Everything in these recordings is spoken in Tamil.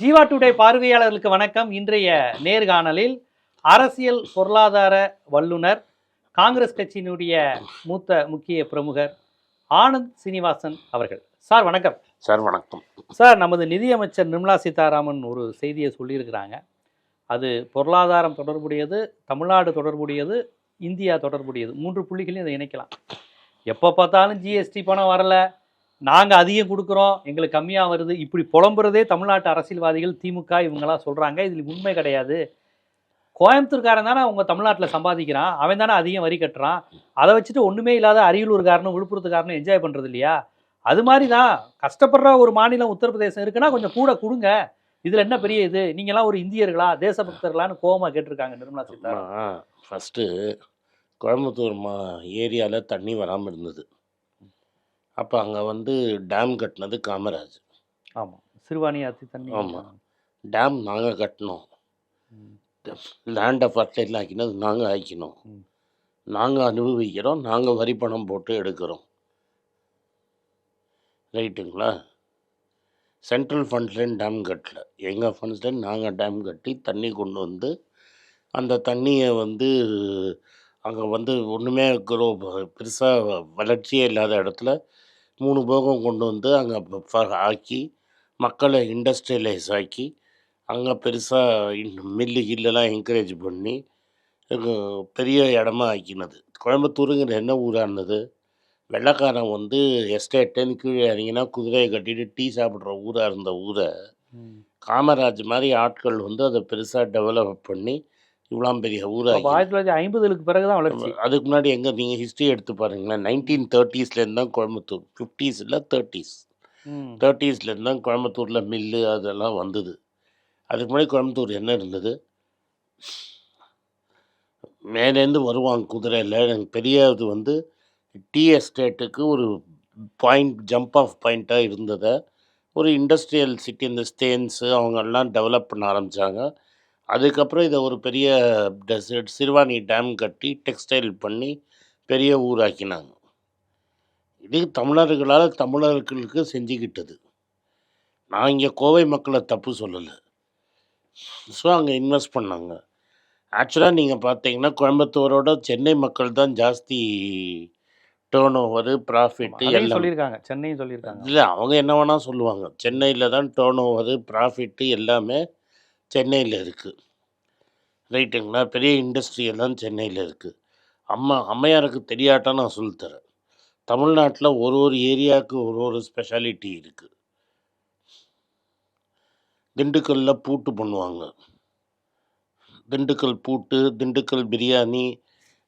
ஜீவா டுடே பார்வையாளர்களுக்கு வணக்கம். இன்றைய நேர்காணலில் அரசியல் பொருளாதார வல்லுனர் காங்கிரஸ் கட்சியினுடைய மூத்த முக்கிய பிரமுகர் ஆனந்த் சீனிவாசன் அவர்கள். சார் வணக்கம். சார் வணக்கம். சார் நமது நிதியமைச்சர் நிர்மலா சீதாராமன் ஒரு செய்தியை சொல்லியிருக்கிறாங்க. அது பொருளாதாரம் தொடர்புடையது தமிழ்நாடு தொடர்புடையது இந்தியா தொடர்புடையது. மூன்று புள்ளிகளையும் இதை இணைக்கலாம். எப்போ பார்த்தாலும் ஜிஎஸ்டி பணம் வரல. நாங்கள் அதிகம் கொடுக்குறோம் எங்களுக்கு கம்மியாக வருது. இப்படி புலம்புறதே தமிழ்நாட்டு அரசியல்வாதிகள் திமுக இவங்கெல்லாம் சொல்கிறாங்க இதில் உண்மை கிடையாது. கோயம்புத்தூர்காரன் தானே அவங்க தமிழ்நாட்டில் சம்பாதிக்கிறான். அவன் தானே அதிகம் வரி கட்டுறான். அதை வச்சுட்டு ஒன்றுமே இல்லாத அரியலூர்காரனும் விழுப்புரத்துக்காரனும் என்ஜாய் பண்ணுறது இல்லையா அது மாதிரி தான் கஷ்டப்படுற ஒரு மாநிலம் உத்தரப்பிரதேசம் இருக்குன்னா கொஞ்சம் கூட கொடுங்க. இதில் என்ன பெரிய இது? நீங்களாம் ஒரு இந்தியர்களா தேசபக்தர்களான்னு கோவமா கேட்டிருக்காங்க நிர்மலா சீதாராமன். ஃபஸ்ட்டு கோயம்புத்தூர் மா ஏரியாவில் தண்ணி வராமல் இருந்தது. அப்போ அங்கே வந்து டேம் கட்டினது காமராஜ். ஆமாம் சிறுவாணி ஆத்தி தண்ணி ஆமா. டேம் நாங்கள் கட்டினோம். லேண்டை ஃபர்டைல் ஆக்கினது நாங்கள் ஆக்கினோம். நாங்கள் அனுபவிக்கிறோம் நாங்கள் வரி பணம் போட்டு எடுக்கிறோம். ரைட்டுங்களா? சென்ட்ரல் ஃபண்ட்லேருந்து டேம் கட்டல. எங்கள் ஃபண்ட்ஸ்லேருந்து நாங்கள் டேம் கட்டி தண்ணி கொண்டு வந்து அந்த தண்ணியை வந்து அங்கே வந்து ஒன்றுமே பெருசாக வளர்ச்சியே இல்லாத இடத்துல மூணு போகம் கொண்டு வந்து அங்கே ஆக்கி மக்களை இண்டஸ்ட்ரியலைஸ் ஆக்கி அங்கே பெருசாக மில்லு கில்லெல்லாம் என்கரேஜ் பண்ணி பெரிய இடமா ஆக்கினது கோயம்புத்தூருங்கிற என்ன ஊராக இருந்தது வெள்ளைக்காரன் வந்து எஸ்டேட்டுன்னு கீழே இறங்கினா குதிரையை கட்டிட்டு டீ சாப்பிட்ற ஊராக இருந்த ஊரை. காமராஜ் மாதிரி ஆட்கள் வந்து அதை பெருசாக டெவலப் பண்ணி இவ்வளோ பெரிய ஊராக. ஆயிரத்தி தொள்ளாயிரத்தி ஐம்பதுகளுக்கு பிறகுதான் வளர்ச்சி. அதுக்கு முன்னாடி எங்கே நீங்கள் ஹிஸ்ட்ரி எடுத்து பாருங்களேன். நைன்டீன் தேர்ட்டிஸ்லேருந்து தான் கோயம்புத்தூர். ஃபிஃப்டிஸ் இல்லை தேர்ட்டிஸ். தேர்ட்டிஸ்லேருந்து தான் கோயம்புத்தூரில் மில்லு அதெல்லாம் வந்தது. அதுக்கு முன்னாடி கோயம்புத்தூர் என்ன இருந்தது? மேலேருந்து வருவாங்க குதிரையில் எனக்கு பெரிய இது வந்து டீ எஸ்டேட்டுக்கு ஒரு பாயிண்ட் ஜம்ப் ஆஃப் பாயிண்ட்டாக இருந்ததை ஒரு இண்டஸ்ட்ரியல் சிட்டி இந்த ஸ்டேன்ஸு அவங்கெல்லாம் டெவலப் பண்ண ஆரம்பித்தாங்க அதுக்கப்புறம் இதை ஒரு பெரிய டெசர்ட் சிறுவாணி டேம் கட்டி டெக்ஸ்டைல் பண்ணி பெரிய ஊராக்கினாங்க. இது தமிழர்களால் தமிழர்களுக்கு செஞ்சுக்கிட்டது. நான் இங்கே கோவை மக்களை தப்பு சொல்லலை. ஸோ அங்கே இன்வெஸ்ட் பண்ணாங்க. ஆக்சுவலாக நீங்கள் பார்த்தீங்கன்னா கோயம்புத்தூரோட சென்னை மக்கள் தான் ஜாஸ்தி டேர்ன் ஓவரு ப்ராஃபிட்டு எல்லாம். சொல்லியிருக்காங்க. சென்னையும் சொல்லியிருக்காங்க. இல்லை அவங்க என்ன வேணால் சொல்லுவாங்க. சென்னையில் தான் டேர்ன் ஓவரு ப்ராஃபிட்டு எல்லாமே சென்னையில் இருக்குது ரைட்டுங்களா? பெரிய இண்டஸ்ட்ரி எல்லாம் சென்னையில் இருக்குது அம்மா அம்மையாருக்கு தெரியாட்டா நான் சொல்லித்தரேன் தமிழ்நாட்டில் ஒரு ஒரு ஏரியாவுக்கு ஒரு ஒரு ஸ்பெஷாலிட்டி இருக்குது திண்டுக்கல்லில் பூட்டு பண்ணுவாங்க. திண்டுக்கல் பூட்டு திண்டுக்கல் பிரியாணி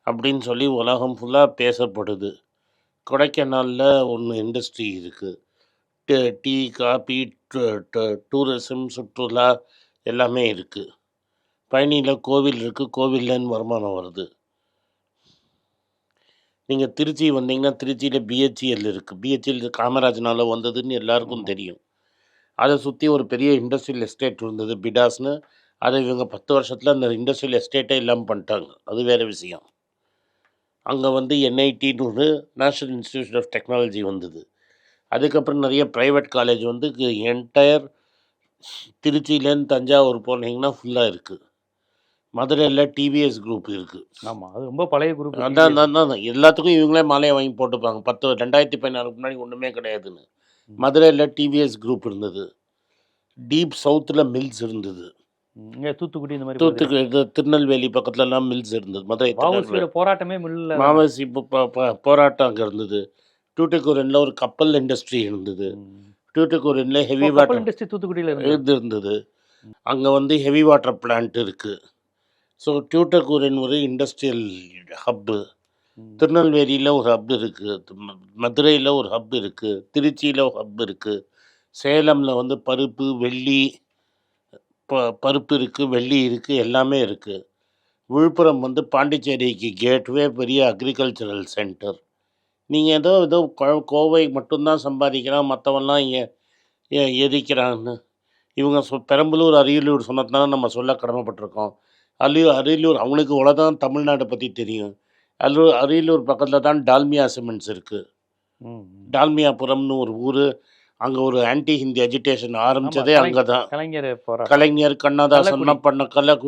அப்படின்னு சொல்லி உலகம் ஃபுல்லாக பேசப்படுது. கொடைக்கானலில் ஒன்று இண்டஸ்ட்ரி இருக்குது டீ காபி டூரிசம் சுற்றுலா எல்லாமே இருக்குது பழனியில் கோவில் இருக்குது கோவில்லேருந்து வருமானம் வருது. நீங்கள் திருச்சி வந்தீங்கன்னா திருச்சியில் பிஹெச்இஎல் இருக்குது பிஹெச்இஎல் காமராஜனால் வந்ததுன்னு எல்லாருக்கும். தெரியும். அதை சுற்றி ஒரு பெரிய இண்டஸ்ட்ரியல் எஸ்டேட் இருந்தது பிடாஸ்னு. அதை இவங்க பத்து வருஷத்தில் அந்த இண்டஸ்ட்ரியல் எஸ்டேட்டே இல்லாமல் பண்ணிட்டாங்க. அது வேறு விஷயம். அங்கே வந்து என்ஐடின்னு ஒரு நேஷ்னல் இன்ஸ்டிடியூட் ஆஃப் டெக்னாலஜி வந்தது. அதுக்கப்புறம் நிறைய ப்ரைவேட் காலேஜ் வந்து என்டையர் திருச்சியிலேருந்து தஞ்சாவூர் போனீங்கன்னா ஃபுல்லாக இருக்குது மதுரையில் டிவிஎஸ் குரூப் இருக்குது ஆமா அது ரொம்ப பழைய குரூப் அதான் அதான் எல்லாத்துக்கும் இவங்களே மாலையை வாங்கி போட்டுப்பாங்க. பத்து ரெண்டாயிரத்தி பதினாறுக்கு முன்னாடி ஒன்றுமே கிடையாதுன்னு. மதுரையில் டிவிஎஸ் குரூப் இருந்தது. டீப் சவுத்தில் மில்ஸ் இருந்தது. தூத்துக்குடி இந்த மாதிரி தூத்துக்கு இது திருநெல்வேலி பக்கத்துலலாம் மில்ஸ் இருந்தது. மதுரை போராட்டமே மில்ல மாமசி போராட்டம் அங்கே இருந்தது. டூட்டுக்குரனில் ஒரு கப்பல் இண்டஸ்ட்ரி இருந்தது. டூட்டுக்குரனில் ஹெவி வாட்டர் இண்டஸ்ட்ரி தூத்துக்குடியில இருந்து. இருந்தது அங்கே வந்து ஹெவி வாட்டர் பிளான்ட் இருக்குது ஸோ டியூட்டக்கூரின் ஒரு இண்டஸ்ட்ரியல் ஹப்பு திருநெல்வேலியில் ஒரு ஹப் இருக்குது மதுரையில் ஒரு ஹப் இருக்குது திருச்சியில் ஒரு ஹப் இருக்குது சேலமில் வந்து பருப்பு வெள்ளி ப பருப்பு இருக்குது வெள்ளி இருக்குது எல்லாமே இருக்குது விழுப்புரம் வந்து பாண்டிச்சேரிக்கு கேட்வே பெரிய அக்ரிகல்ச்சரல் சென்டர் நீங்கள் ஏதோ ஏதோ கோவை மட்டும்தான் சம்பாதிக்கிறான் மற்றவன்லாம் ஏ- ஏ- எரிக்கிறான்னு. இவங்க சொ பெரம்பலூர் அரியலூர் சொன்னதுனால நம்ம சொல்ல கடமைப்பட்டிருக்கோம். அரியலூர் அரியலூர் அவங்களுக்கு இவ்வளோதான் தமிழ்நாட்டை பற்றி தெரியும். அரியலூர் அரியலூர் பக்கத்தில் தான் டால்மியா சிமெண்ட்ஸ் இருக்குது. டால்மியாபுரம்னு ஒரு ஊர் அங்கே ஒரு ஆன்டி ஹிந்தி அஜிடேஷன் ஆரம்பிச்சதே கலை- அங்கே தான் கலைஞர் கலைஞர் கண்ணதாசன்லாம் பண்ண கல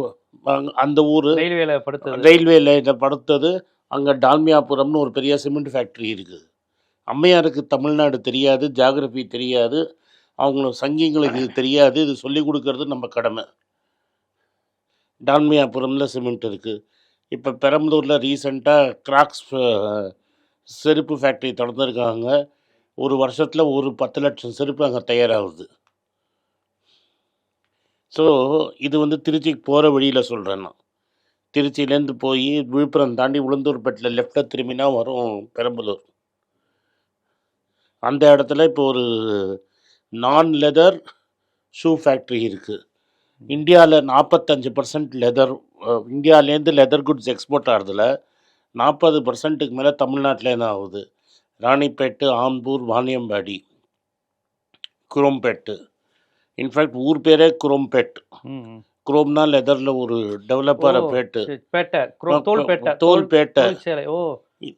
அந்த ஊர். ரயில்வேல படுத்தது. ரயில்வேல இதை படுத்தது. அங்கே டால்மியாபுரம்னு ஒரு பெரிய சிமெண்ட் ஃபேக்ட்ரி இருக்குது அம்மையாருக்கு தமிழ்நாடு தெரியாது ஜாகிரபி தெரியாது அவங்கள சங்கிங்களுக்கு இது தெரியாது இது சொல்லி கொடுக்கறது நம்ம கடமை. டால்மியாபுரமில் சிமெண்ட் இருக்குது இப்போ பெரம்பலூரில் ரீசெண்டாக கிராக்ஸ் செருப்பு ஃபேக்ட்ரி திறந்துருக்காங்க. ஒரு வருஷத்தில் ஒரு பத்து லட்சம் செருப்பு அங்கே தயாராகுது. ஸோ இது வந்து திருச்சிக்கு போகிற வழியில் சொல்கிறேன் நான். திருச்சியிலேருந்து போய் விழுப்புரம் தாண்டி உளுந்தூர்பேட்டில் லெஃப்டில் திரும்பினா வரும் பெரம்பலூர். அந்த இடத்துல இப்போ ஒரு நான் லெதர் ஷூ ஃபேக்ட்ரி இருக்குது இந்தியாவில் நாற்பத்தஞ்சு பர்சன்ட் லெதர் இந்தியாவிலேருந்து லெதர் குட்ஸ் எக்ஸ்போர்ட் ஆகிறதுல நாற்பது பர்சன்ட்டுக்கு மேலே தமிழ்நாட்டிலேருந்து ஆகுது? ராணிப்பேட்டு ஆம்பூர் வாணியம்பாடி குரோம்பேட்டு. இன்ஃபேக்ட் ஊர் பேரே குரோம்பேட் குரோம்னா லெதரில் ஒரு டெவலப்பரை பேட்டு. பேட்டை. தோல் பேட்டை. தோல் ஓ.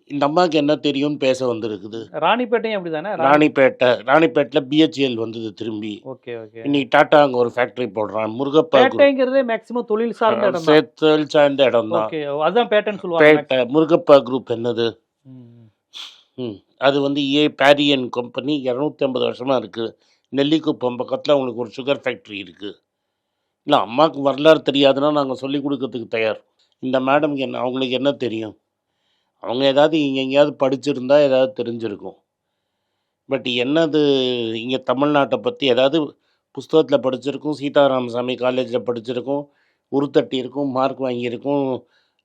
இந்த அம்மாவுக்கு என்ன தெரியும்னு பேச வந்திருக்குது. ராணிப்பேட்டையும் அப்படிதானே? ரா- ராணிப்பேட்டை. ராணிப்பேட்டில் பிஹெச்எல் வந்தது திரும்பி. Okay okay. இன்னைக்கு டாட்டா அங்கே ஒரு ஃபேக்ட்ரி போடுறான். முருகப்பா group. பேட்டைங்கிறதே மேக்ஸிமம் தொழில் சார்ந்த இடம் தான் சேர்த்தல் சார்ந்த இடம் தான் ஓகே அதுதான் பேட்டைன்னு சொல்லுவாங்க பேட்டை முருகப்பா குரூப் என்னது? அது வந்து ஏ பேரியன் கம்பெனி இரநூத்தி ஐம்பது வருஷமாக இருக்குது நெல்லிக்குப்பம் பக்கத்தில் அவங்களுக்கு ஒரு சுகர் ஃபேக்ட்ரி இருக்குது இல்லை அம்மாவுக்கு வரலாறு தெரியாதுன்னா நாங்கள் சொல்லி கொடுக்கறதுக்கு தயார். இந்த மேடம்க்கு என்ன அவங்களுக்கு என்ன தெரியும்? அவங்க ஏதாவது இங்கே எங்கேயாவது படிச்சிருந்தா ஏதாவது தெரிஞ்சிருக்கும். பட் என்னது இங்கே தமிழ்நாட்டை பற்றி ஏதாவது புஸ்தகத்தில் படிச்சிருக்கும் சீதாராமசாமி காலேஜில் படிச்சிருக்கும் உருத்தட்டி இருக்கும் மார்க் வாங்கியிருக்கும்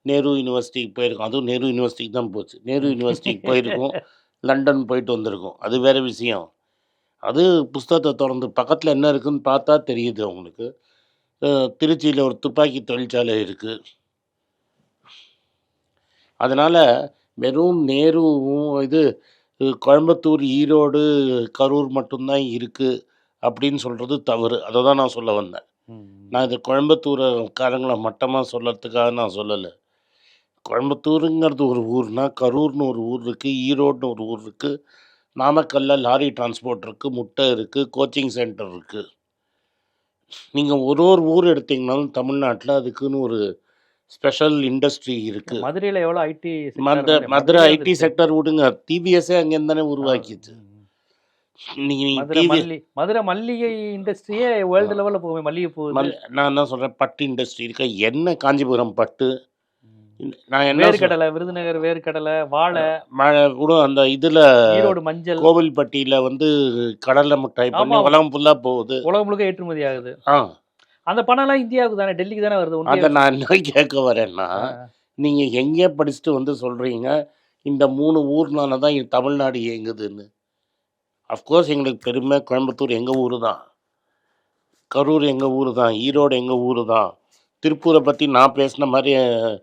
நேரு யூனிவர்சிட்டிக்கு போயிருக்கும். அதுவும் நேரு யூனிவர்சிட்டிக்கு தான் போச்சு. நேரு யூனிவர்சிட்டிக்கு போயிருக்கும் லண்டன் போயிட்டு வந்திருக்கும். அது வேறு விஷயம். அது புஸ்தகத்தை திறந்து பக்கத்தில் என்ன இருக்குன்னு பார்த்தா தெரியுது அவங்களுக்கு. திருச்சியில் ஒரு துப்பாக்கி தொழிற்சாலை இருக்குது அதனால் வெறும் நேருவும் இது கோயம்புத்தூர் ஈரோடு கரூர் மட்டும்தான் இருக்குது அப்படின்னு சொல்கிறது தவறு. அதை தான் நான் சொல்ல வந்தேன். நான் இது கோயம்புத்தூர்காரங்களை மட்டமாக சொல்லறதுக்காக நான் சொல்லலை. கோயம்புத்தூருங்கிறது ஒரு ஊர்னா கரூர்னு ஒரு ஊர் இருக்குது ஈரோடுன்னு ஒரு ஊர் இருக்குது நாமக்கல்ல லாரி டிரான்ஸ்போர்ட் இருக்குது முட்டை இருக்குது கோச்சிங் சென்டர் இருக்குது நீங்கள் ஒரு ஒரு ஊர் எடுத்தீங்கனாலும் தமிழ்நாட்டில் அதுக்குன்னு ஒரு ஸ்பெஷல் இண்டஸ்ட்ரி இருக்குது மதுரையில எவ்வளவு ஐடி மத மதுரை ஐடி செக்டர் விடுங்க. டிவிஎஸ்ஸே அங்கேருந்து தானே உருவாக்கிச்சு மதுரை மதுரை மல்லிகை இண்டஸ்ட்ரியே வேர்ல்டு லெவல்ல போகுமே மல்லிகை பூ மல் நான் என்ன சொல்கிறேன் பட்டு இண்டஸ்ட்ரி இருக்கா? என்ன காஞ்சிபுரம் பட்டு? நான் என்ன வேர்க்கடலை விருதுநகர் வேர்க்கடலை வாழை மழை கூட அந்த இதில் ஈரோடு மஞ்சள். கோவில்பட்டியில் வந்து கடலை மிட்டாய் பண்ணி ஆமா. உலகம் ஃபுல்லாக போகுது. உலகம் முழுக்க ஏற்றுமதி ஆகுது. ஆ. அந்த பணம் எல்லாம் இந்தியாவுக்கு தானே டெல்லிக்கு தானே வருது அதை ஒன்றிய நான் என்ன கேட்க வரேன்னா ஆ, நீங்கள் எங்கே படிச்சுட்டு வந்து சொல்கிறீங்க இந்த மூணு ஊர்னால தான் இங்க தமிழ்நாடு இயங்குதுன்னு. அஃப்கோர்ஸ் எங்களுக்கு பெருமை கோயம்புத்தூர் எங்கள் ஊர் தான். கரூர் எங்கள் ஊர் தான் ஈரோடு எங்கள் ஊர் தான். திருப்பூரை பற்றி நான் பேசின மாதிரி அஹ்,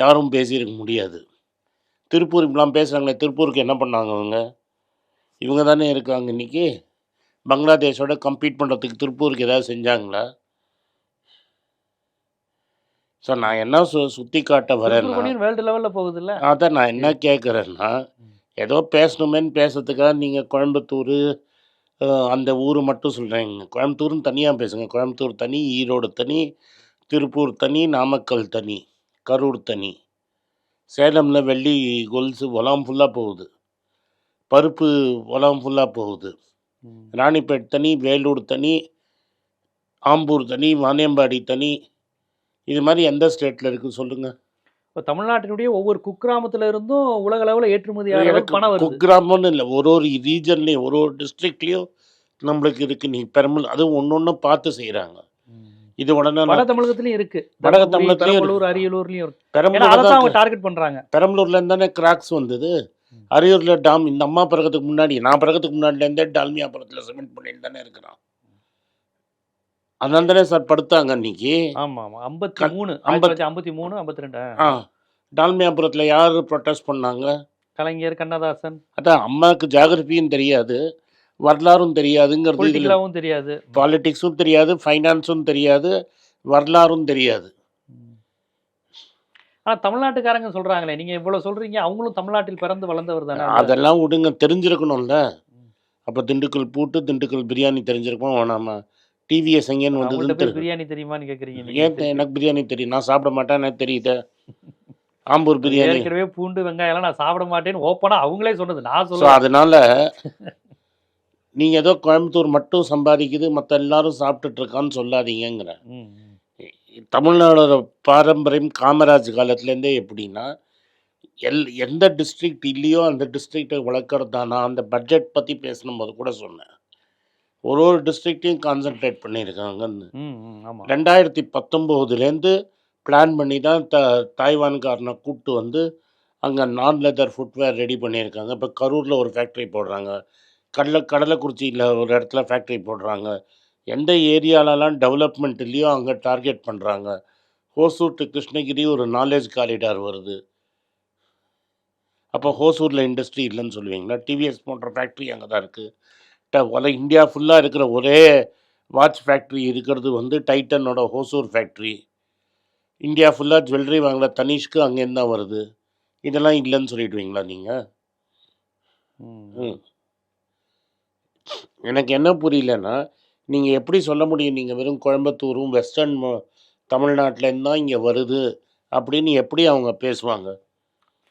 யாரும் பேசியிருக்க முடியாது. திருப்பூர் இப்படிலாம் பேசுகிறாங்களே திருப்பூருக்கு என்ன பண்ணாங்க அவங்க இவங்க தானே இருக்காங்க இன்றைக்கி பங்களாதேஷோட கம்பீட் பண்ணுறதுக்கு திருப்பூருக்கு ஏதாவது செஞ்சாங்களா? ஸோ நான் என்ன சு சுற்றி காட்ட வரேன்னா வேர்ல்டு லெவல்ல போகுது இல்ல அதான் நான் என்ன கேட்குறேன்னா ஏதோ பேசணுமேன்னு பேசுறதுக்காக நீங்கள் கோயம்புத்தூர் அந்த ஊர் மட்டும் சொல்கிறீங்க கோயம்புத்தூர்னு தனியாக பேசுங்க. கோயம்புத்தூர் தனி ஈரோடு தனி திருப்பூர் தனி நாமக்கல் தனி. கரூர் தனி சேலமில் வெள்ளி கொலுசு உலகம் ஃபுல்லாக போகுது. பருப்பு உலகம் ஃபுல்லாக போகுது. ராணிப்பேட் தனி வேலூர் தனி ஆம்பூர் தனி வாணியம்பாடி தனி இது மாதிரி எந்த ஸ்டேட்டில் இருக்குது சொல்லுங்கள் இப்போ தமிழ்நாட்டினுடைய ஒவ்வொரு குக்கிராமத்துல இருந்தும் உலக அளவுல ஏற்றுமதி பணம் குக்கிராமம்னு இல்லை ஒரு ஒரு ரீஜன்லேயும் ஒரு ஒரு டிஸ்ட்ரிக்ட்லேயும் நம்மளுக்கு இருக்கு. நீ பெரம்பல் அதுவும் ஒன்று ஒன்று பார்த்து செய்கிறாங்க இது உடனே வட தமிழகத்திலயும் இருக்கு. வட தர்மபுரி, தமிழகத்திலயும் அரியலூர்லயும் இருக்கு. பெரம்பலூர் அவங்க டார்கெட் பண்றாங்க. பெரம்பலூர்ல இருந்து தானே கிராக்ஸ் வந்தது. அரியூரில் டாம் இந்த அம்மா பிறக்கிறதுக்கு முன்னாடி நான் பிறக்கிறதுக்கு முன்னாடிலேருந்தே டால்மியாபுரத்தில் சிமெண்ட் பண்ணிட்டு தானே இருக்கிறான். அதனால தானே சார் படுத்தாங்க அன்னைக்கு. ஆமா ஆமா. ஐம்பத்தி மூணு ஐம்பத்தி- ஐம்பத்தி மூணு ஐம்பத்தி ரெண்டு. ஆ. டால்மியாபுரத்தில் யார் ப்ரொட்டஸ்ட் பண்ணாங்க? கலைஞர் கண்ணதாசன். அதான் அம்மாவுக்கு ஜாகிரபியும் தெரியாது. வரலாறும் தெரியாதுங்கிறது தெரியாது. பாலிட்டிக்ஸும் தெரியாது ஃபைனான்ஸும் தெரியாது வரலாறும் தெரியாது. ம். ஆனா தமிழ்நாட்டுக்காரங்க சொல்றாங்களே நீங்க இவ்வளவு சொல்றீங்க அவங்களும் தமிழ்நாட்டில் பிறந்து வளர்ந்தவர் தானே அதெல்லாம் விடுங்க தெரிஞ்சிருக்கணும்ல. அப்போ திண்டுக்கல் பூட்டு திண்டுக்கல் பிரியாணி தெரிஞ்சிருக்கோம் வேணாமா டிவிஎஸ் எங்கேன்னு தெரியும். பிரியாணி தெரியுமான்னு கேட்குறீங்க ஏன் எனக்கு பிரியாணி தெரியும்? நான் சாப்பிட மாட்டேன் எனக்கு தெரியுது? ஆம்பூர் பிரியாணி. ஏற்கனவே பூண்டு வெங்காயம் எல்லாம் நான் சாப்பிட மாட்டேன்னு ஓப்பனா அவங்களே சொன்னது நான் ஸோ சொல்ல அதனால நீங்கள் ஏதோ கோயம்புத்தூர் மட்டும் சம்பாதிக்குது மற்ற எல்லாரும் ம், ம். தமிழ்நாடோட பாரம்பரியம் காமராஜ் காலத்துலேருந்தே எப்படின்னா எல் எந்த டிஸ்ட்ரிக்ட் இல்லையோ அந்த டிஸ்ட்ரிக்டை வளர்க்குறது தான் நான் அந்த பட்ஜெட் பற்றி பேசணும் போது கூட சொன்னேன். ஒரு ஒரு டிஸ்ட்ரிக்டையும் கான்சென்ட்ரேட் பண்ணியிருக்காங்கன்னு. ரெண்டாயிரத்தி பத்தொம்போதுலேருந்து பிளான் பண்ணி தான் த தாய்வான்காரனை கூப்பிட்டு வந்து அங்கே நான் லெதர் ஃபுட்வேர் ரெடி பண்ணியிருக்காங்க. இப்போ கரூரில் ஒரு ஃபேக்ட்ரி போடுறாங்க. கடலை கடலைக்குறிச்சியில் ஒரு இடத்துல ஃபேக்ட்ரி போடுறாங்க. எந்த ஏரியாலலாம் டெவலப்மெண்ட் இல்லையோ அங்கே டார்கெட் பண்ணுறாங்க ஹோசூர் டு கிருஷ்ணகிரி ஒரு நாலேஜ் காரிடார் வருது. அப்போ ஹோசூரில் இண்டஸ்ட்ரி இல்லைன்னு சொல்லுவீங்களா? டிவிஎஸ் போன்ற ஃபேக்ட்ரி அங்கே தான் இருக்குது உல இந்தியா ஃபுல்லாக இருக்கிற ஒரே வாட்ச் ஃபேக்ட்ரி இருக்கிறது வந்து டைட்டனோட ஹோசூர் ஃபேக்ட்ரி இந்தியா ஃபுல்லாக ஜுவல்லரி வாங்குற தனிஷ்க்கு அங்கேருந்து தான் வருது. இதெல்லாம் இல்லைன்னு சொல்லிடுவீங்களா நீங்கள் ம். எனக்கு என்ன புரியலன்னா நீங்கள் எப்படி சொல்ல முடியும்? நீங்கள் வெறும் கோயம்புத்தூரும் வெஸ்டர்ன் தமிழ்நாட்டிலேருந்து தான் இங்கே வருது அப்படின்னு எப்படி அவங்க பேசுவாங்க?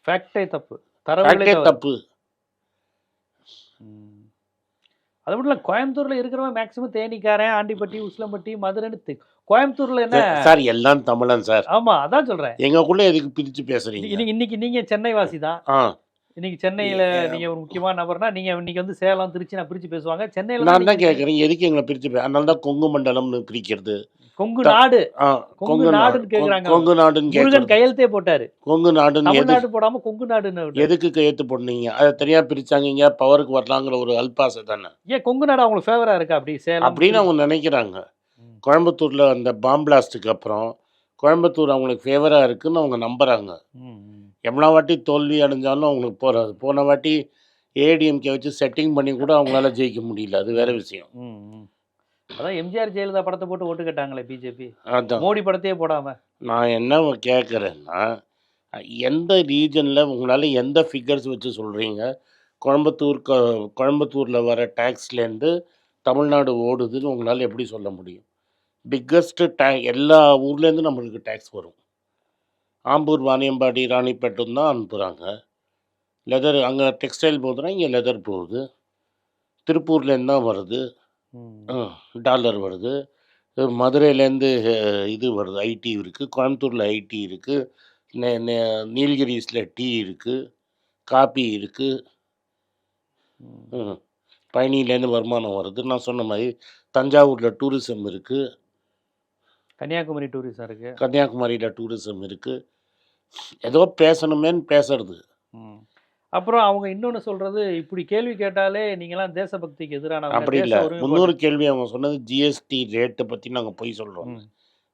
ஃபேக்டே தப்பு. ஃபேக்டே. தப்பு. அது மட்டும் இல்ல கோயம்புத்தூர்ல இருக்கிறவன் மேக்சிமம் தேனிக்காரன் ஆண்டிப்பட்டி உசிலம்பட்டி மதுரைன்னு கோயம்புத்தூர்ல என்ன? சார் எல்லாம் தமிழன் சார். ஆமா அதான் சொல்றேன். எங்களுக்குள்ள எதுக்கு பிரித்து பேசுறீங்க? இன்னைக்கு இன்னைக்கு நீங்க சென்னை வாசி தான் இன்னைக்கு சென்னையில நீங்க ஒரு முக்கியமான நபர்னா நீங்க இன்னைக்கு வந்து சேலம் திருச்சி நான் பிரிச்சு பேசுவாங்க. சென்னையில நான் தான் கேட்குறேன் எதுக்கு எங்களை பிரித்து பே அதனால தான் கொங்கு மண்டலம்னு பிரிக்கிறது. கொங்கு நாடு. கொங்கு நாடு. நாடுன்னு கேக்குறாங்க கொங்கு நாடுன்னு முருகன் கையெழுத்தே போட்டாரு. கொங்கு நாடுன்னு தமிழ்நாடு போடாம கொங்கு நாடுன்னு. எதுக்கு கையெழுத்து போடுனீங்க? அதை தனியாக பிரிச்சாங்க பவருக்கு வரலாங்கிற ஒரு அல்பாசை தானே. ஏன் கொங்கு நாடு அவங்களுக்கு ஃபேவரா இருக்கா அப்படி? சேலம் அப்படின்னு அவங்க நினைக்கிறாங்க. கோயம்புத்தூரில் அந்த பாம் பிளாஸ்ட்டுக்கு அப்புறம் கோயம்புத்தூர் அவங்களுக்கு ஃபேவராக இருக்குன்னு அவங்க ம். எவ்வளோ வாட்டி தோல்வி அடைஞ்சாலும் அவங்களுக்கு போகிறது போன வாட்டி ஏடிஎம்கே வச்சு செட்டிங் பண்ணி கூட அவங்களால ஜெயிக்க முடியல. அது வேற விஷயம். அதான் எம்ஜிஆர் ஜெயலலிதா படத்தை போட்டு ஓட்டு கேட்டாங்களே பிஜேபி அதான். மோடி படத்தையே போடாம. நான் என்ன கேட்குறேன்னா எந்த ரீஜனில் உங்களால் எந்த ஃபிகர்ஸ் வச்சு சொல்கிறீங்க கோயம்புத்தூர் கோயம்புத்தூரில் வர டேக்ஸ்லேருந்து தமிழ்நாடு ஓடுதுன்னு உங்களால் எப்படி சொல்ல முடியும்? பிக்கஸ்ட்டு டே எல்லா ஊர்லேருந்து நம்மளுக்கு டேக்ஸ் வரும். ஆம்பூர் வாணியம்பாடி ராணிப்பேட்டும் தான் அனுப்புகிறாங்க லெதர் அங்கே டெக்ஸ்டைல் போகுதுன்னா இங்கே லெதர் போகுது. திருப்பூர்லேருந்து தான் வருது. டாலர் வருது. மதுரையிலேருந்து இது வருது. ஐடி இருக்குது கோயம்புத்தூரில் ஐடி இருக்குது நீலகிரிஸில் டீ இருக்குது காபி இருக்குது. பயணியிலேருந்து வருமானம் வருது. நான் சொன்ன மாதிரி தஞ்சாவூரில் டூரிசம் இருக்குது கன்னியாகுமரி டூரிசம் இருக்கு. கன்னியாகுமரியில் டூரிசம் இருக்குது ஏதோ பேசணுமேன்னு பேசுறது. அப்புறம் அவங்க இன்னொன்னு சொல்றது இப்படி கேள்வி கேட்டாலே நீங்களாம் தேசபக்திக்கு எதிரானவங்க. அப்படி இல்லை. முன்னூறு கேள்வி அவங்க சொன்னது ஜிஎஸ்டி ரேட்டை பற்றி நாங்கள் போய் சொல்கிறோம்.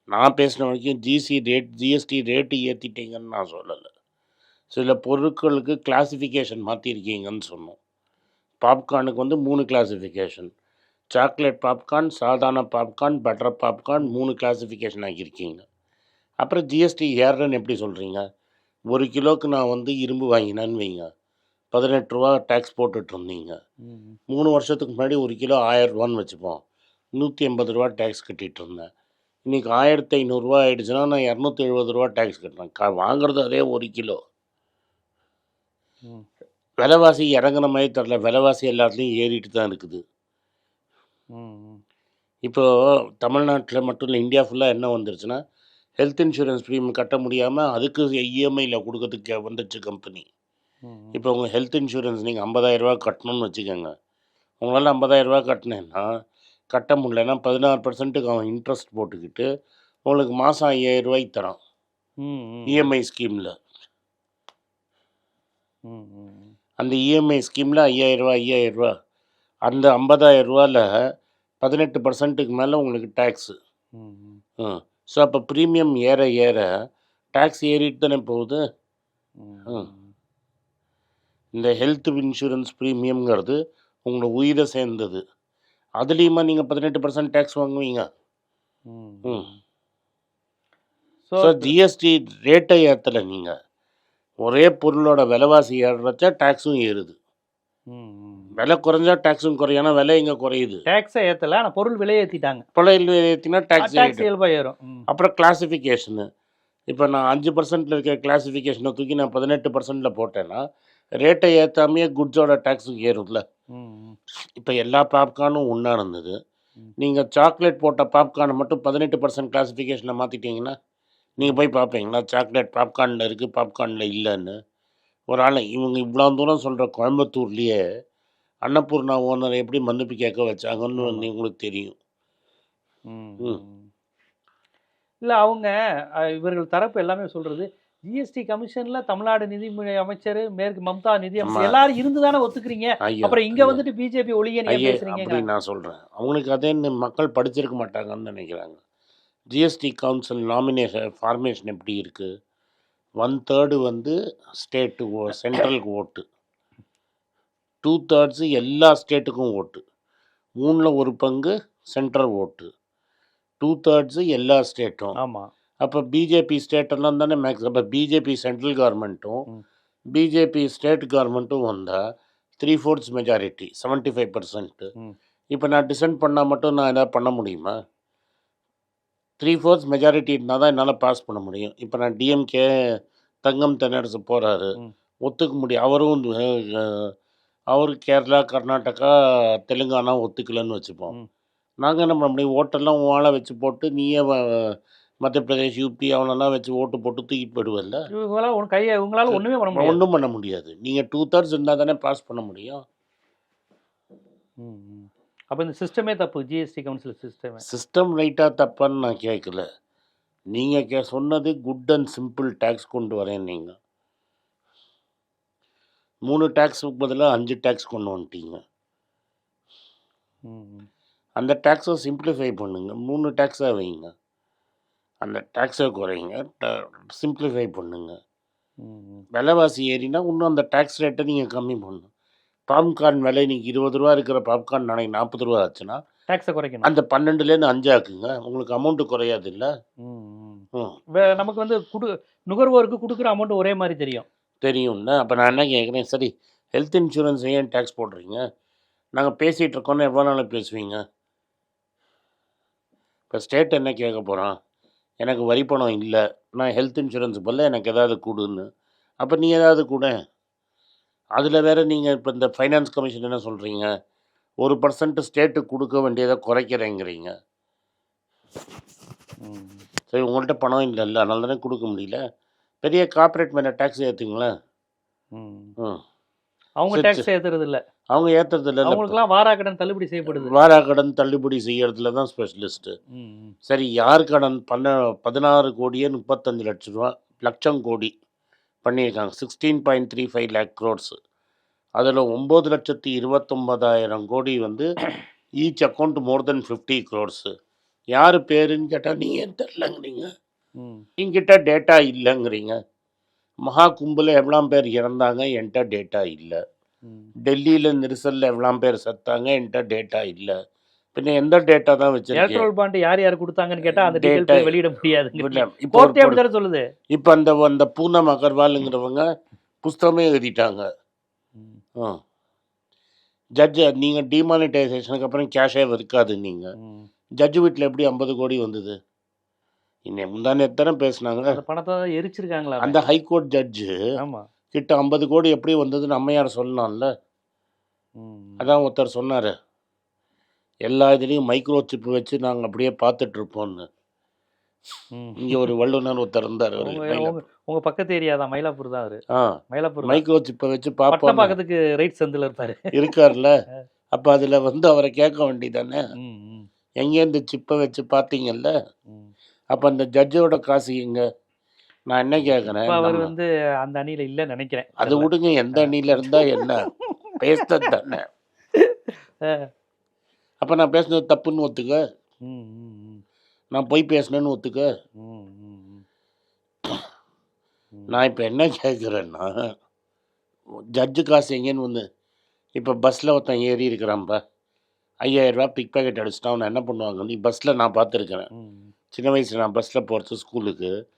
நான் பேசின வரைக்கும் ஜிசி ரேட் ஜிஎஸ்டி ரேட்டு ஏற்றிட்டீங்கன்னு நான் சொல்லலை. சில பொருட்களுக்கு கிளாசிஃபிகேஷன் மாற்றிருக்கீங்கன்னு சொன்னோம். பாப்கார்னுக்கு வந்து மூணு கிளாசிஃபிகேஷன் சாக்லேட் பாப்கார்ன் சாதாரண பாப்கார்ன் பட்டர் பாப்கார்ன் மூணு கிளாசிஃபிகேஷன் ஆக்கியிருக்கீங்க. அப்புறம் ஜிஎஸ்டி ஏறுறேன்னு எப்படி சொல்கிறீங்க ஒரு கிலோக்கு நான் வந்து இரும்பு வாங்கினேன்னு வைங்க. பதினெட்டு ரூபா டேக்ஸ் ம். மூணு வருஷத்துக்கு முன்னாடி ஒரு கிலோ ஆயிரம் ரூபான்னு வச்சுப்போம். நூற்றி எண்பது ரூபா டேக்ஸ் கட்டிகிட்டு இருந்தேன் இன்றைக்கி ஆயிரத்தி ஐநூறுரூவா ஆயிடுச்சுன்னா நான் இரநூத்தி எழுபது ரூபா டேக்ஸ் கட்டுறேன். கா வாங்குறது அதே ஒரு கிலோ. விலைவாசி இறங்குன மாதிரி தெரில விலைவாசி எல்லாத்துலேயும் ஏறிட்டு தான் இருக்குது. இப்போது தமிழ்நாட்டில் மட்டும் இல்லை இந்தியா ஃபுல்லாக என்ன வந்துருச்சுன்னா ஹெல்த் இன்சூரன்ஸ் ப்ரீமியம் கட்ட முடியாமல் அதுக்கு இஎம்ஐயில் கொடுக்கறதுக்கு வந்துடுச்சு கம்பெனி. இப்போ உங்கள் ஹெல்த் இன்சூரன்ஸ் நீங்கள் ஐம்பதாயிரரூவா கட்டணும்னு வச்சுக்கோங்க உங்களால் ஐம்பதாயிரரூவா கட்டினேன்னா கட்ட முடியலன்னா பதினாறு பர்சன்ட்டுக்கு அவன் இன்ட்ரெஸ்ட் போட்டுக்கிட்டு உங்களுக்கு மாதம் ஐயாயிரம் ரூபாய்க்கு தரான். இஎம்ஐ ஸ்கீமில். ம். அந்த இஎம்ஐ ஸ்கீமில் ஐயாயிரரூவா ஐயாயிரரூவா அந்த ஐம்பதாயிரம் ரூபாவில் பதினெட்டு பர்சன்ட்டுக்கு மேலே உங்களுக்கு டேக்ஸு ம். ஸோ அப்போ ப்ரீமியம் ஏற ஏற டேக்ஸ் ஏறிட்டு தானே போகுது. இந்த ஹெல்த் இன்சூரன்ஸ் ப்ரீமியம்ங்கிறது உங்களோட உயிரை சேர்ந்தது. அதுலேயுமா நீங்கள் பதினெட்டு பர்சன்ட் டேக்ஸ் வாங்குவீங்க? ம். ஸோ ஜிஎஸ்டி ரேட்டை ஏற்றலை நீங்கள் ஒரே பொருளோட விலைவாசி ஏறுறச்ச டேக்ஸும் ஏறுது. ம். விலை குறைஞ்சா டேக்ஸும் குறையும். விலை எங்கே குறையுது. டேக்ஸை ஏத்தல ஆனா பொருள் விலையை ஏத்திட்டாங்க. பொருள் ஏற்றினா டேக்ஸ் டாக்ஸ் இயல்பா ஏறும். அப்புறம் கிளாசிஃபிகேஷனு இப்போ நான் அஞ்சு பர்சன்ட்டில் இருக்கிற கிளாசிஃபிகேஷனை தூக்கி நான் பதினெட்டு பர்சன்ட்டில் போட்டேன்னா ரேட்டை ஏற்றாமையே குட்ஸோட டேக்ஸும் ஏறும்ல. இப்போ எல்லா பாப்கார்னும் ஒன்றா இருந்தது. ம். நீங்கள் சாக்லேட் போட்ட பாப்கார்னை மட்டும் பதினெட்டு பர்சன்ட் கிளாசிஃபிகேஷனில் மாற்றிட்டீங்கன்னா நீங்கள் போய் பார்ப்பீங்களா சாக்லேட் பாப்கார்னில் இருக்குது பாப்கார்னில் இல்லைன்னு. ஒரு ஆள் இவங்க இவ்வளோ தூரம் சொல்கிற கோயம்புத்தூர்லேயே அன்னபூர்ணா ஓனர் எப்படி மன்னிப்பு கேட்க வச்சாங்கன்னு. வந்து உங்களுக்கு தெரியும். இல்ல அவங்க இவர்கள் தரப்பு எல்லாமே சொல்றது ஜிஎஸ்டி கமிஷன்ல தமிழ்நாடு நிதி அமைச்சர் மேற்கு மம்தா நிதி அமைச்சர். எல்லாரும் இருந்து தானே ஒத்துக்கிறீங்க? அப்புறம் இங்க வந்துட்டு பிஜேபி ஒளிய பேசுறீங்க நான் சொல்கிறேன் அவங்களுக்கு அதே மக்கள் படிச்சிருக்க மாட்டாங்கன்னு நினைக்கிறாங்க. ஜிஎஸ்டி கவுன்சில் நாமினேஷன் ஃபார்மேஷன் எப்படி இருக்குது ஒன் தேர்டு வந்து ஸ்டேட்டு சென்ட்ரலுக்கு ஓட்டு. டூ தேர்ட்ஸு எல்லா ஸ்டேட்டுக்கும் ஓட்டு. மூணில் ஒரு பங்கு சென்ட்ரல் ஓட்டு டூ தேர்ட்ஸு எல்லா ஸ்டேட்டும் ஆமா. அப்போ பிஜேபி ஸ்டேட்டெல்லாம் தானே மேக்ஸ் அப்போ பிஜேபி சென்ட்ரல் கவர்மெண்ட்டும். பிஜேபி ஸ்டேட் கவர்மெண்ட்டும் வந்தால் three fourths majority seventy five percent. இப்போ நான் டிசைட் பண்ணால் மட்டும் நான் எதாவது பண்ண முடியுமா? த்ரீ ஃபோர்த்ஸ் மெஜாரிட்டி இருந்தால் தான் என்னால் பாஸ் பண்ண முடியும். இப்போ நான் டிஎம்கே தங்கம் தென்னரசு போகிறாரு. ஒத்துக்க முடியும். அவரும் அவர் கேரளா கர்நாடகா தெலுங்கானா ஒத்துக்கலைன்னு வச்சுப்போம். நாங்கள் என்ன பண்ண முடியும்? ஓட்டெல்லாம் வாழை வச்சு போட்டு நீயே வ- மத்திய பிரதேஷ் யூபி அவனெல்லாம் வச்சு ஓட்டு போட்டு தூக்கிட்டு போயிடுவல்ல? இவங்களால ஒண்ணு கையை இவங்களால ஒண்ணுமே பண்ண முடியாது. ஒன்றும் பண்ண முடியாது. நீங்கள் டூ தேர்ட்ஸ் இருந்தால் தானே பாஸ் பண்ண முடியும். ம், ம். அப்ப இந்த சிஸ்டமே தப்பு. ஜிஎஸ்டி கவுன்சில் சிஸ்டமே சிஸ்டம் ரைட்டாக தப்பான்னு நான் கேட்கல நீங்கள் கே சொன்னது குட் அண்ட் சிம்பிள் டேக்ஸ் கொண்டு வரேன் நீங்கள் மூணு டேக்ஸுக்கு பதிலாக அஞ்சு டேக்ஸ் கொண்டு வந்துட்டீங்க. அந்த டேக்ஸை சிம்பிளிஃபை பண்ணுங்க. மூணு டேக்ஸாக வைங்க. அந்த டேக்ஸை குறைங்க. சிம்பிளிஃபை பண்ணுங்க. விலைவாசி ஏறினா இன்னும் அந்த டேக்ஸ் ரேட்டை நீங்கள் கம்மி பண்ணணும். பாப்கார்ன் விலை இன்னைக்கு இருபது ரூபா இருக்கிற பாப்கார்ன் நாளைக்கு நாற்பது ரூபா ஆச்சுன்னா டாக்ஸை குறைக்கணும். அந்த பன்னெண்டுலேருந்து அஞ்சாக்குங்க உங்களுக்கு அமௌண்ட்டு குறையாது இல்லை நமக்கு வந்து குடு நுகர்வோருக்கு கொடுக்குற அமௌண்ட் ஒரே மாதிரி தெரியும். தெரியும்ல அப்போ நான் என்ன கேட்குறேன் சரி ஹெல்த் இன்சூரன்ஸ் ஏன் டேக்ஸ் போடுறீங்க? நாங்கள் பேசிகிட்டு இருக்கோன்னு எவ்வளோ நாள் பேசுவீங்க? இப்போ ஸ்டேட் என்ன கேட்க போகிறான் எனக்கு வரி பணம் இல்லை. நான் ஹெல்த் இன்சூரன்ஸ் பதில் எனக்கு ஏதாவது கொடுன்னு. அப்போ நீ ஏதாவது கொடு. அதில் வேற நீங்கள் இப்போ இந்த ஃபைனான்ஸ் கமிஷன் என்ன சொல்கிறீங்க ஒரு பர்சன்ட் ஸ்டேட்டுக்கு கொடுக்க வேண்டியதை குறைக்கிறேங்கிறீங்க. ம். சரி உங்கள்கிட்ட பணம் இல்லைல்ல. அதனால தானே கொடுக்க முடியல? பெரிய கார்ப்பரேட் மேலே டேக்ஸ். ம். அவங்க டாக்ஸ் ஏத்துறது இல்ல அவங்க ஏற்றுறது இல்லை. அவங்களுக்குலாம் வாராக்கடன் தள்ளுபடி செய்யப்படுது வாரா கடன் தள்ளுபடி செய்யறதுல தான் ஸ்பெஷலிஸ்ட்டு. சரி யார் கடன்? பண்ண பதினாறு கோடியே முப்பத்தஞ்சு லட்ச ரூபா லட்சம் கோடி பண்ணியிருக்காங்க. Sixteen point three five lakh crores அதில் ஒம்பது லட்சத்தி இருபத்தொம்பதாயிரம் கோடி வந்து each account more than fifty crores யார் பேருன்னு கேட்டால் நீங்கள் தெரிலங்கிறீங்க. என்கிட்ட டேட்டா இல்லைங்கிறீங்க. மகா கும்பல எவ்வளோ பேர் இறந்தாங்க என்கிட்ட டேட்டா இல்லை. டெல்லியில் நெரிசலில் எவ்வளோ பேர் செத்தாங்க என்கிட்ட டேட்டா இல்லை. பின்ன எந்த டேட்டா தான் வச்சிருக்கேன் எலக்ட்ரல் பாண்ட் யார் யார் கொடுத்தாங்கன்னு கேட்டா அந்த டீடைல்ஸ் வெளியிட முடியாது. இப்போ சொல்லுது. இப்போ அந்த அந்த பூனம் அகர்வாலுங்கிறவங்க புஸ்தகமே எழுதிட்டாங்க. ம். ஜட்ஜு நீங்கள் டிமானிட்டைசேஷனுக்கு அப்புறம் கேஷே இருக்காது நீங்கள். ஜட்ஜு வீட்டில் எப்படி ஐம்பது கோடி வந்தது? இன்னும் முந்தானே எத்தனை பேசுனாங்க. அந்த பணத்தை தான் எரிச்சிருக்காங்களா அந்த ஹைகோர்ட் ஜட்ஜு ஆமா. கிட்ட ஐம்பது கோடி எப்படி வந்ததுன்னு அம்மையார் சொல்லலாம்ல. அதான் ஒருத்தர் சொன்னார். எல்லா இதுலேயும் மைக்ரோ சிப் வச்சு நாங்கள் அப்படியே ம். இங்கே ஒரு வல்லுனர் ஒருத்தர் இருந்தார் உங்க உங்க- உங்க பக்கத்து ஏரியா தான் மயிலாப்பூர் தான் அவரு. ஆ. மயிலாப்பூர். மைக்ரோ சிப்பை வச்சு பார்ப்போம் பட்டப்பாக்கத்துக்கு ரைட் சந்தில் இருப்பாரு. இருக்கார்ல அப்போ அதில் வந்து அவரை கேட்க வேண்டியதானே எங்கேருந்து சிப்பை வச்சு பார்த்தீங்கல்ல. அப்போ அந்த ஜட்ஜோட காசு எங்க? நான் என்ன கேட்குறேன் அவர் வந்து அந்த அணியில இல்ல நினைக்கிறேன். அது விடுங்க எந்த அணியில் இருந்தா என்ன? பேசுறது தானே. அப்போ நான் பேசுனது தப்புன்னு ஒத்துக்க. நான் போய் பேசினேன்னு ஒத்துக்க. நான் இப்போ என்ன கேட்குறேன்னா ஜட்ஜு காசு எங்கேன்னு வந்து இப்போ பஸ்ஸில் ஒருத்தன் ஏறி இருக்கிறான்ப்பா ஐயாயிரரூபா பிக் பேக்கெட் அடிச்சிட்டான். அவனை என்ன பண்ணுவாங்க? நீ பஸ்ஸில் நான் பார்த்துருக்கிறேன். சின்ன வயசில் நான் பஸ்ஸில் போகிறது ஸ்கூலுக்கு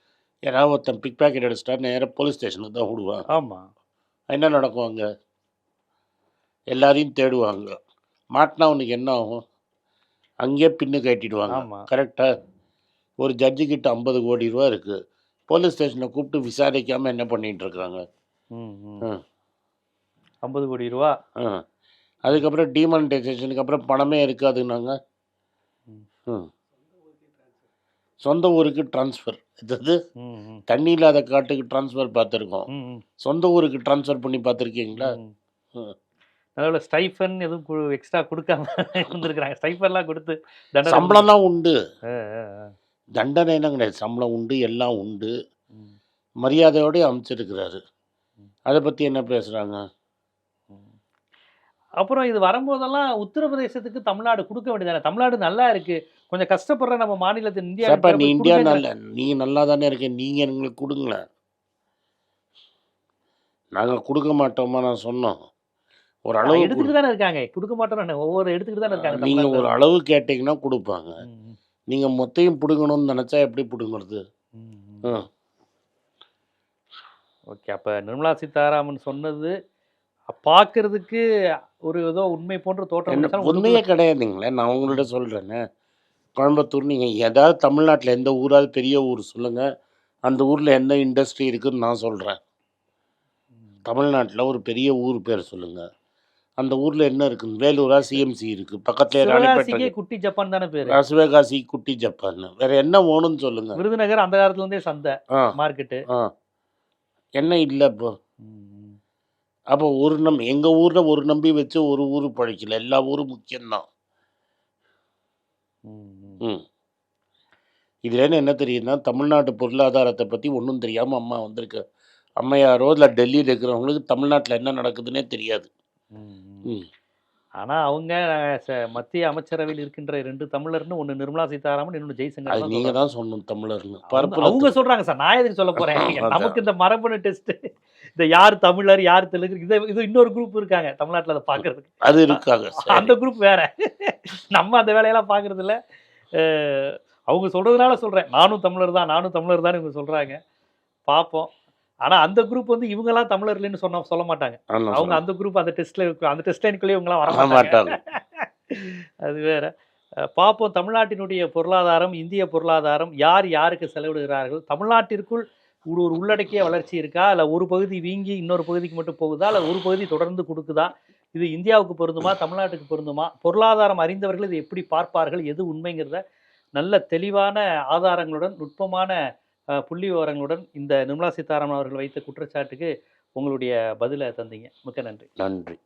யாராவது ஒருத்தன் பிக் பேக்கெட் அடிச்சிட்டா நேராக போலீஸ் ஸ்டேஷனுக்கு தான் விடுவான். ஆமா. என்ன நடக்கும் அங்கே? எல்லாரையும் தேடுவாங்க. மாட்டினா அவனுக்கு என்ன ஆகும்? அங்கேயே பின்னு கட்டிடுவாங்க. கரெக்டாக ஒரு ஜட்ஜு கிட்ட ஐம்பது கோடி ரூபா இருக்குது போலீஸ் ஸ்டேஷனை கூப்பிட்டு விசாரிக்காமல் என்ன இருக்காங்க? ம் ம். ஐம்பது கோடி ரூபா? ஆ. அதுக்கப்புறம் டிமானிட்டைசேஷனுக்கு அப்புறம் பணமே இருக்காதுன்னாங்க. ம். சொந்த ஊருக்கு ட்ரான்ஸ்ஃபர் இது தண்ணி இல்லாத காட்டுக்கு ட்ரான்ஸ்ஃபர் பார்த்துருக்கோம். சொந்த ஊருக்கு ட்ரான்ஸ்ஃபர் பண்ணி பார்த்துருக்கீங்களா. அதனால ஸ்டைஃபன் எதுவும் எக்ஸ்ட்ரா கொடுக்காம இருந்திருக்கிறாங்க. ஸ்டைஃபன்லாம் கொடுத்து தண்டனை சம்பளம்லாம் உண்டு. தண்டனை என்ன கிடையாது. சம்பளம் உண்டு எல்லாம் உண்டு. மரியாதையோடய அமைச்சிருக்கிறாரு. அதை பற்றி என்ன பேசுகிறாங்க. அப்புறம் இது வரும்போதெல்லாம் உத்தரப்பிரதேசத்துக்கு தமிழ்நாடு கொடுக்க வேண்டியதானே தமிழ்நாடு நல்லா இருக்கு. கொஞ்சம் கஷ்டப்படுற நம்ம மாநிலத்தின் இந்தியா சாப்பா நீ இந்தியா நல்ல நீங்கள் நல்லா தானே இருக்கேன் நீங்கள் எங்களுக்கு கொடுங்களேன் நாங்கள் கொடுக்க மாட்டோமா நான் சொன்னோம். ஒரு அளவு எடுத்துக்கிட்டு தானே இருக்காங்க. கொடுக்க மாட்டோம் ஒவ்வொரு எடுத்துக்கிட்டு தானே இருக்காங்க நீங்கள் ஒரு. அளவு கேட்டிங்கன்னா கொடுப்பாங்க. நீங்கள் மொத்தையும் பிடுங்கணும்னு நினச்சா எப்படி பிடுங்கிறது? ஓகே அப்ப நிர்மலா சீதாராமன் சொன்னது பார்க்கிறதுக்கு ஒரு ஏதோ உண்மை போன்ற தோற்றம் உண்மையே கிடையாதுங்களே நான் உங்கள்ட்ட சொல்கிறேனே கோயம்புத்தூர் நீங்கள் ஏதாவது தமிழ்நாட்டில் எந்த ஊராவது பெரிய ஊர் சொல்லுங்கள் அந்த ஊரில் எந்த இண்டஸ்ட்ரி இருக்குன்னு நான் சொல்கிறேன் தமிழ்நாட்டில் ஒரு பெரிய ஊர் பேர் சொல்லுங்கள் அந்த ஊரில் என்ன இருக்குது வேலூரா சிஎம்சி இருக்குது பக்கத்துல ராணிப்பேட்டை குட்டி ஜப்பான் தானே பேரு? சிவகாசி குட்டி ஜப்பான் வேற என்ன வேணும்னு சொல்லுங்கள் விருதுநகர் அந்த காலத்துல இருந்தே சந்தை மார்க்கெட்டு. ஆ. என்ன இல்லை இப்போ. அப்போ ஒரு நம் எங்கள் ஊரில் ஒரு நம்பி வச்சு ஒரு ஊர் பழிக்கல. எல்லா ஊரும் முக்கியம்தான். இதுலேருந்து என்ன தெரியுதுன்னா தமிழ்நாட்டு பொருளாதாரத்தை பற்றி ஒன்றும் தெரியாமல் அம்மா வந்திருக்கு அம்மையாரோ இல்லை டெல்லியில் இருக்கிறவங்களுக்கு தமிழ்நாட்டில் என்ன நடக்குதுன்னே தெரியாது. ம் ஆனா அவங்க மத்திய அமைச்சரவையில் இருக்கின்ற ரெண்டு தமிழர்னு ஒண்ணு நிர்மலா சீதாராமன் இன்னொன்னு ஜெய்சங்கர் அது தான் நீங்கள். தான் சொல்லணும் தமிழர்னு. அவங்க- சொல்றாங்க சார். நான் எதுக்கு சொல்ல போறேன்? அதான். நமக்கு இந்த மரபணு டெஸ்ட் இந்த யார் தமிழர் யார் தெலுங்கு இது இது இன்னொரு குரூப் இருக்காங்க தமிழ்நாட்டுல அதை பாக்குறதுக்கு. அது இருக்காங்க. அந்த குரூப் வேற. நம்ம அந்த வேலையெல்லாம் பாக்குறது இல்ல அவங்க சொல்றதுனால சொல்றேன். நானும் தமிழர் தான் நானும் தமிழர் தான் இவங்க சொல்றாங்க. பார்ப்போம் ஆனா அந்த குரூப் வந்து இவங்கெல்லாம் தமிழர் இல்லைன்னு சொன்ன சொல்ல மாட்டாங்க. அவங்க. அந்த குரூப் அந்த டெஸ்ட்ல அந்த டெஸ்ட் லைனுக்குள்ளே இவங்கெல்லாம் வர மாட்டாங்க. அது வேற. பார்ப்போம் தமிழ்நாட்டினுடைய பொருளாதாரம் இந்திய பொருளாதாரம் யார் யாருக்கு செலவிடுகிறார்கள்? தமிழ்நாட்டிற்குள் ஒரு ஒரு உள்ளடக்கிய வளர்ச்சி இருக்கா? இல்லை ஒரு பகுதி வீங்கி இன்னொரு பகுதிக்கு மட்டும் போகுதா? இல்லை ஒரு பகுதி தொடர்ந்து கொடுக்குதா? இது இந்தியாவுக்கு பொருந்துமா தமிழ்நாட்டுக்கு பொருந்துமா? பொருளாதாரம் அறிந்தவர்கள் இதை எப்படி பார்ப்பார்கள்? எது உண்மைங்கிறத நல்ல தெளிவான ஆதாரங்களுடன் நுட்பமான புள்ளி விவரங்களுடன் இந்த நிர்மலா சீதாராமன் அவர்கள் வைத்த குற்றச்சாட்டுக்கு உங்களுடைய பதிலை தந்தீங்க. மிக்க நன்றி. நன்றி.